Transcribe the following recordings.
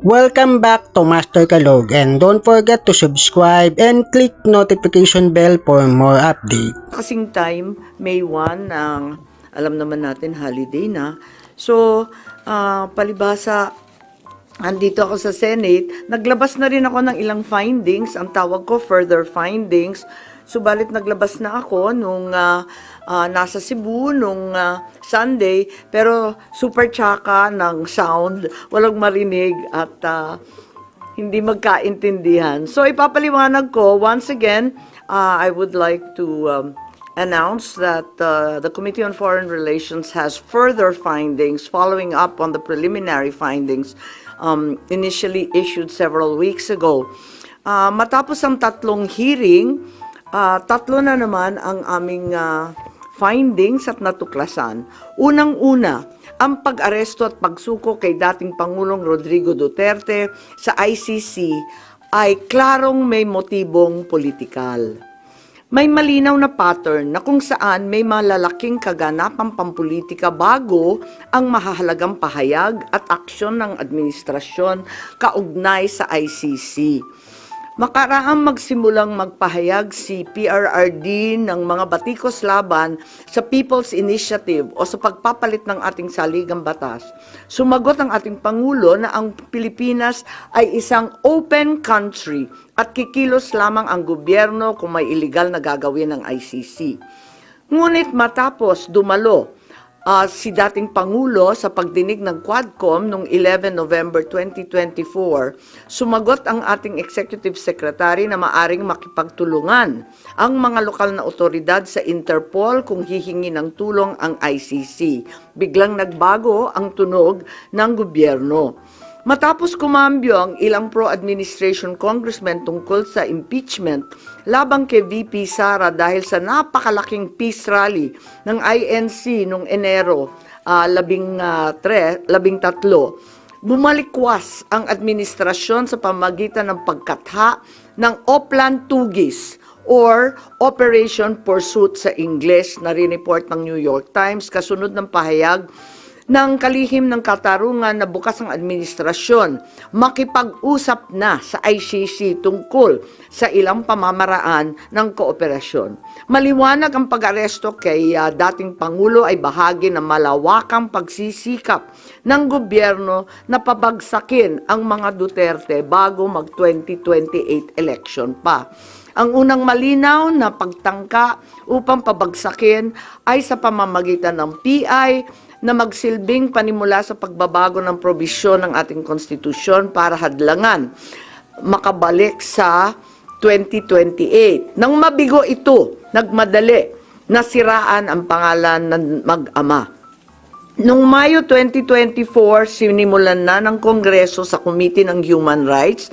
Welcome back to Master Kalog and don't forget to subscribe and click notification bell for more update. kasing time, May 1, ang alam naman natin holiday na. So, ah, palibasa, andito ako sa Senate, naglabas na rin ako ng ilang findings, ang tawag ko further findings. Subalit naglabas na ako nung ah, ah, nasa Cebu nung ah, Sunday, pero super tsaka ng sound, walang marinig at ah, hindi magkaintindihan. So ipapaliwanag ko, once again, uh, I would like to um, announce that uh, the Committee on Foreign Relations has further findings following up on the preliminary findings um, initially issued several weeks ago. Uh, matapos ang tatlong hearing, uh, tatlo na naman ang aming uh, findings at natuklasan. Unang-una, ang pag-aresto at pagsuko kay dating Pangulong Rodrigo Duterte sa ICC ay klarong may motibong politikal. May malinaw na pattern na kung saan may malalaking kaganapang pampolitika bago ang mahahalagang pahayag at aksyon ng administrasyon kaugnay sa ICC. Makaraang magsimulang magpahayag si PRRD ng mga batikos laban sa People's Initiative o sa pagpapalit ng ating saligang batas. Sumagot ang ating Pangulo na ang Pilipinas ay isang open country at kikilos lamang ang gobyerno kung may illegal na gagawin ng ICC. Ngunit matapos dumalo ah, si dating Pangulo sa pagdinig ng Quadcom noong 11 November 2024, sumagot ang ating Executive Secretary na maaring makipagtulungan ang mga lokal na otoridad sa Interpol kung hihingi ng tulong ang ICC. Biglang nagbago ang tunog ng gobyerno. Matapos kumambyo ang ilang pro-administration congressmen tungkol sa impeachment labang kay VP Sara dahil sa napakalaking peace rally ng INC noong Enero ah, labing, ah, tre, labing tatlo, bumalikwas ang administrasyon sa pamagitan ng pagkatha ng Oplan Tugis or Operation Pursuit sa Ingles na rineport ng New York Times kasunod ng pahayag ng kalihim ng katarungan na bukas ang administrasyon makipag-usap na sa ICC tungkol sa ilang pamamaraan ng kooperasyon. Maliwanag ang pag-aresto kay ah, dating Pangulo ay bahagi ng malawakang pagsisikap ng gobyerno na pabagsakin ang mga Duterte bago mag-2028 election pa. Ang unang malinaw na pagtangka upang pabagsakin ay sa pamamagitan ng PI na magsilbing panimula sa pagbabago ng probisyon ng ating konstitusyon para hadlangan makabalik sa 2028. Nang mabigo ito, nagmadali, nasiraan ang pangalan ng mag-ama. Noong Mayo 2024, sinimulan na ng Kongreso sa Committee ng Human Rights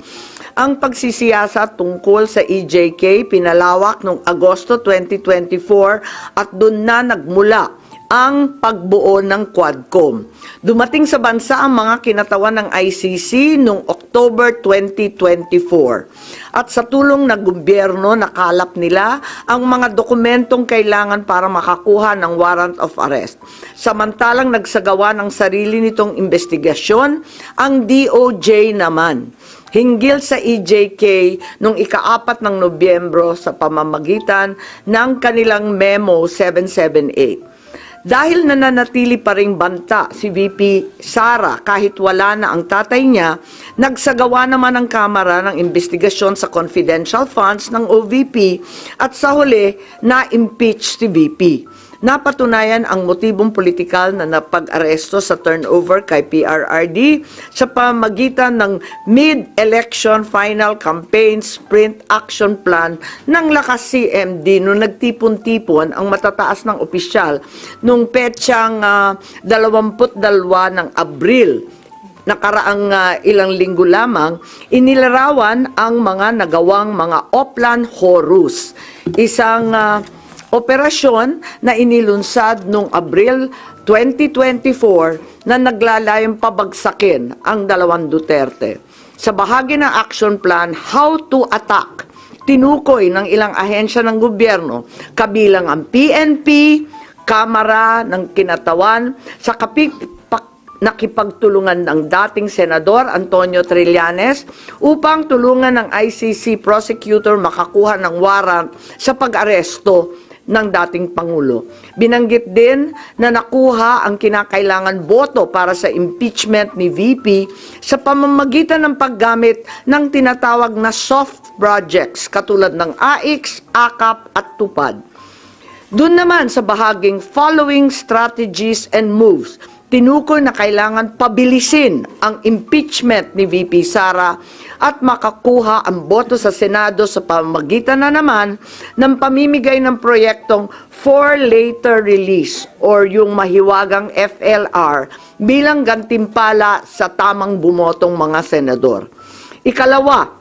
ang pagsisiyasa tungkol sa EJK pinalawak noong Agosto 2024 at doon na nagmula ang pagbuo ng Quadcom. Dumating sa bansa ang mga kinatawan ng ICC noong October 2024. At sa tulong ng gobyerno, nakalap nila ang mga dokumentong kailangan para makakuha ng warrant of arrest. Samantalang nagsagawa ng sarili nitong investigasyon, ang DOJ naman hinggil sa EJK noong ikaapat ng Nobyembro sa pamamagitan ng kanilang Memo 778. Dahil nananatili pa ring banta si VP Sara kahit wala na ang tatay niya, nagsagawa naman ang Kamara ng investigasyon sa confidential funds ng OVP at sa huli na-impeach si VP. Napatunayan ang motibong politikal na napag-aresto sa turnover kay PRRD sa pamagitan ng mid-election final campaign sprint action plan ng lakas CMD nung nagtipon-tipon ang matataas ng opisyal nung petsang ah, 22 ng Abril nakaraang ah, ilang linggo lamang, inilarawan ang mga nagawang mga Oplan Horus. Isang ah, operasyon na inilunsad noong Abril 2024 na naglalayong pabagsakin ang dalawang Duterte. Sa bahagi ng action plan, How to Attack, tinukoy ng ilang ahensya ng gobyerno, kabilang ang PNP, Kamara ng Kinatawan, sa kapit, nakipagtulungan ng dating Senador Antonio Trillanes upang tulungan ng ICC prosecutor makakuha ng warrant sa pag-aresto ng dating Pangulo. Binanggit din na nakuha ang kinakailangan boto para sa impeachment ni VP sa pamamagitan ng paggamit ng tinatawag na soft projects katulad ng AIX, AKAP at TUPAD. Doon naman sa bahaging following strategies and moves, tinukoy na kailangan pabilisin ang impeachment ni VP Sara at makakuha ang boto sa Senado sa pamamagitan na naman ng pamimigay ng proyektong for later release or yung mahiwagang FLR bilang gantimpala sa tamang bumotong mga senador. Ikalawa,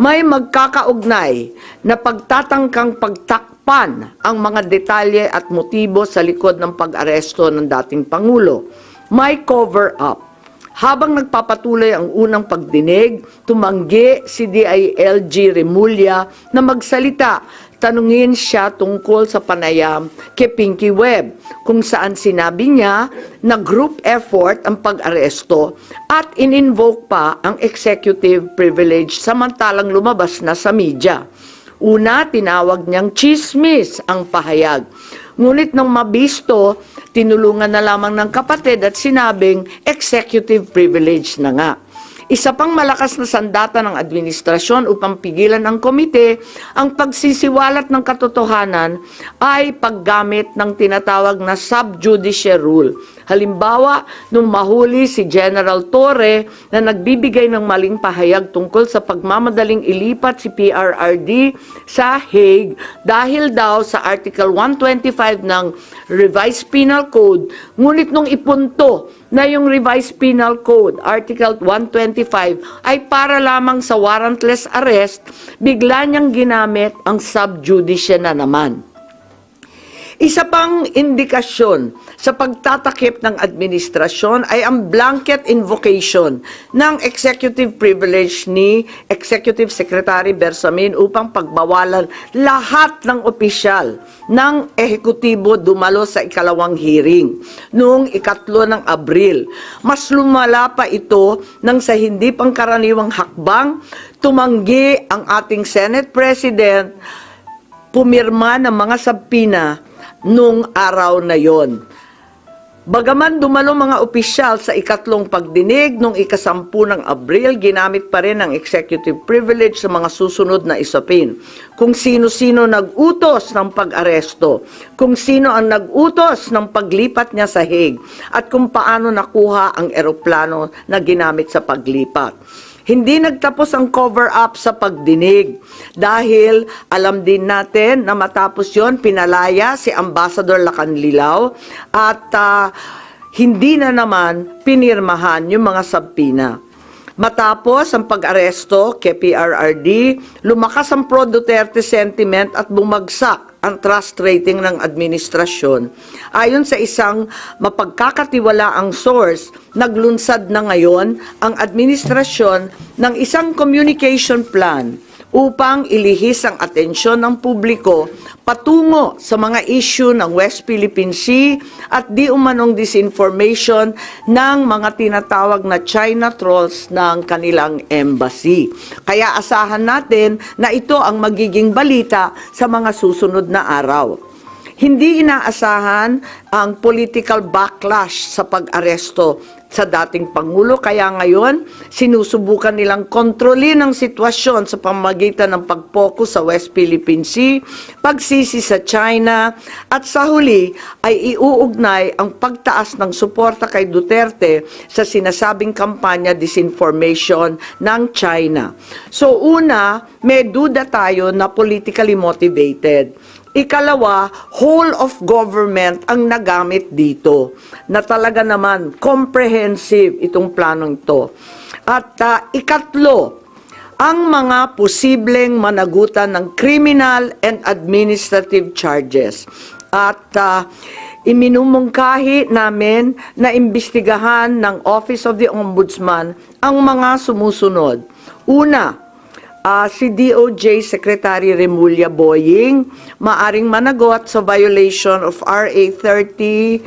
may magkakaugnay na pagtatangkang pagtakpan ang mga detalye at motibo sa likod ng pag-aresto ng dating Pangulo. May cover-up. Habang nagpapatuloy ang unang pagdinig, tumanggi si DILG Remulla na magsalita. Tanungin siya tungkol sa panayam kay Pinky Webb kung saan sinabi niya na group effort ang pag-aresto at in-invoke pa ang executive privilege samantalang lumabas na sa media. Una, tinawag niyang chismis ang pahayag. Ngunit nang mabisto, tinulungan na lamang ng kapatid at sinabing executive privilege na nga. Isa pang malakas na sandata ng administrasyon upang pigilan ang komite ang pagsisiwalat ng katotohanan ay paggamit ng tinatawag na subjudice rule. Halimbawa, nung mahuli si General Torre na nagbibigay ng maling pahayag tungkol sa pagmamadaling ilipat si PRRD sa Hague dahil daw sa Article 125 ng Revised Penal Code, ngunit nung ipunto na yung Revised Penal Code, Article 125, ay para lamang sa warrantless arrest, bigla niyang ginamit ang subjudice na naman. Isa pang indikasyon sa pagtatakip ng administrasyon ay ang blanket invocation ng executive privilege ni Executive Secretary Bersamin upang pagbawalan lahat ng opisyal ng ehekutibo dumalo sa ikalawang hearing noong ikatlo ng Abril. Mas lumala pa ito nang sa hindi pangkaraniwang hakbang tumanggi ang ating Senate President pumirma ng mga sabpina nung araw na yon. Bagaman dumalo mga opisyal sa ikatlong pagdinig nung ikasampu ng Abril, ginamit pa rin ang executive privilege sa mga susunod na isapin. Kung sino-sino nag-utos ng pag-aresto, kung sino ang nag-utos ng paglipat niya sa Hague, at kung paano nakuha ang eroplano na ginamit sa paglipat. Hindi nagtapos ang cover-up sa pagdinig dahil alam din natin na matapos yon pinalaya si Ambassador Lacanlilao at ah, hindi na naman pinirmahan yung mga sabpina. Matapos ang pag-aresto kay PRRD, lumakas ang pro-Duterte sentiment at bumagsak ang trust rating ng administrasyon. Ayon sa isang mapagkakatiwalaang source, naglunsad na ngayon ang administrasyon ng isang communication plan upang ilihis ang atensyon ng publiko patungo sa mga issue ng West Philippine Sea at di umanong disinformation ng mga tinatawag na China trolls ng kanilang embassy. Kaya asahan natin na ito ang magiging balita sa mga susunod na araw. Hindi inaasahan ang political backlash sa pag-aresto sa dating Pangulo. Kaya ngayon, sinusubukan nilang kontrolin ang sitwasyon sa pamagitan ng pag-focus sa West Philippine Sea, pagsisi sa China, at sa huli ay iuugnay ang pagtaas ng suporta kay Duterte sa sinasabing kampanya disinformation ng China. So una, may duda tayo na politically motivated. Ikalawa, whole of government ang nagamit dito na talaga naman comprehensive itong planong ito. At ah, ikatlo, ang mga posibleng managutan ng criminal and administrative charges. At ah, iminumungkahi namin na imbestigahan ng Office of the Ombudsman ang mga sumusunod. Una, Ah, si DOJ Secretary Remulla Boying maaring managot sa violation of RA 3019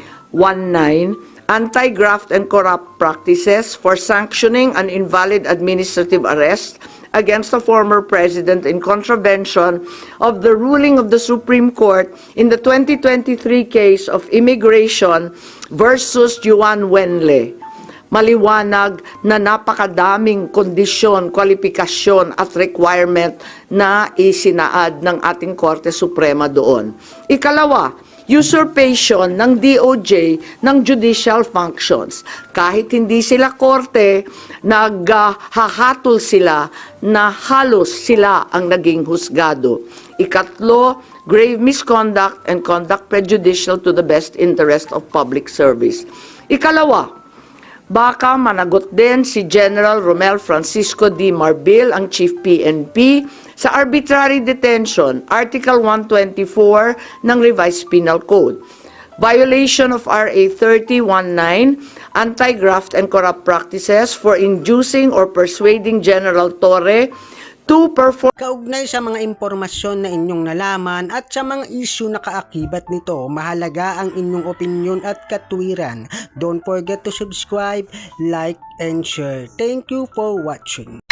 anti-graft and corrupt practices for sanctioning an invalid administrative arrest against the former president in contravention of the ruling of the Supreme Court in the 2023 case of immigration versus Juan Wenle maliwanag na napakadaming kondisyon, kwalifikasyon at requirement na isinaad ng ating Korte Suprema doon. Ikalawa, usurpation ng DOJ ng judicial functions. Kahit hindi sila korte, naghahatol sila na halos sila ang naging husgado. Ikatlo, grave misconduct and conduct prejudicial to the best interest of public service. Ikalawa, Baka managot din si General Romel Francisco D. Marbil, ang Chief PNP, sa arbitrary detention, Article 124 ng Revised Penal Code. Violation of RA 3019, anti-graft and corrupt practices for inducing or persuading General Torre to perform Kaugnay sa mga impormasyon na inyong nalaman at sa mga issue na kaakibat nito, mahalaga ang inyong opinion at katwiran. Don't forget to subscribe, like, and share. Thank you for watching.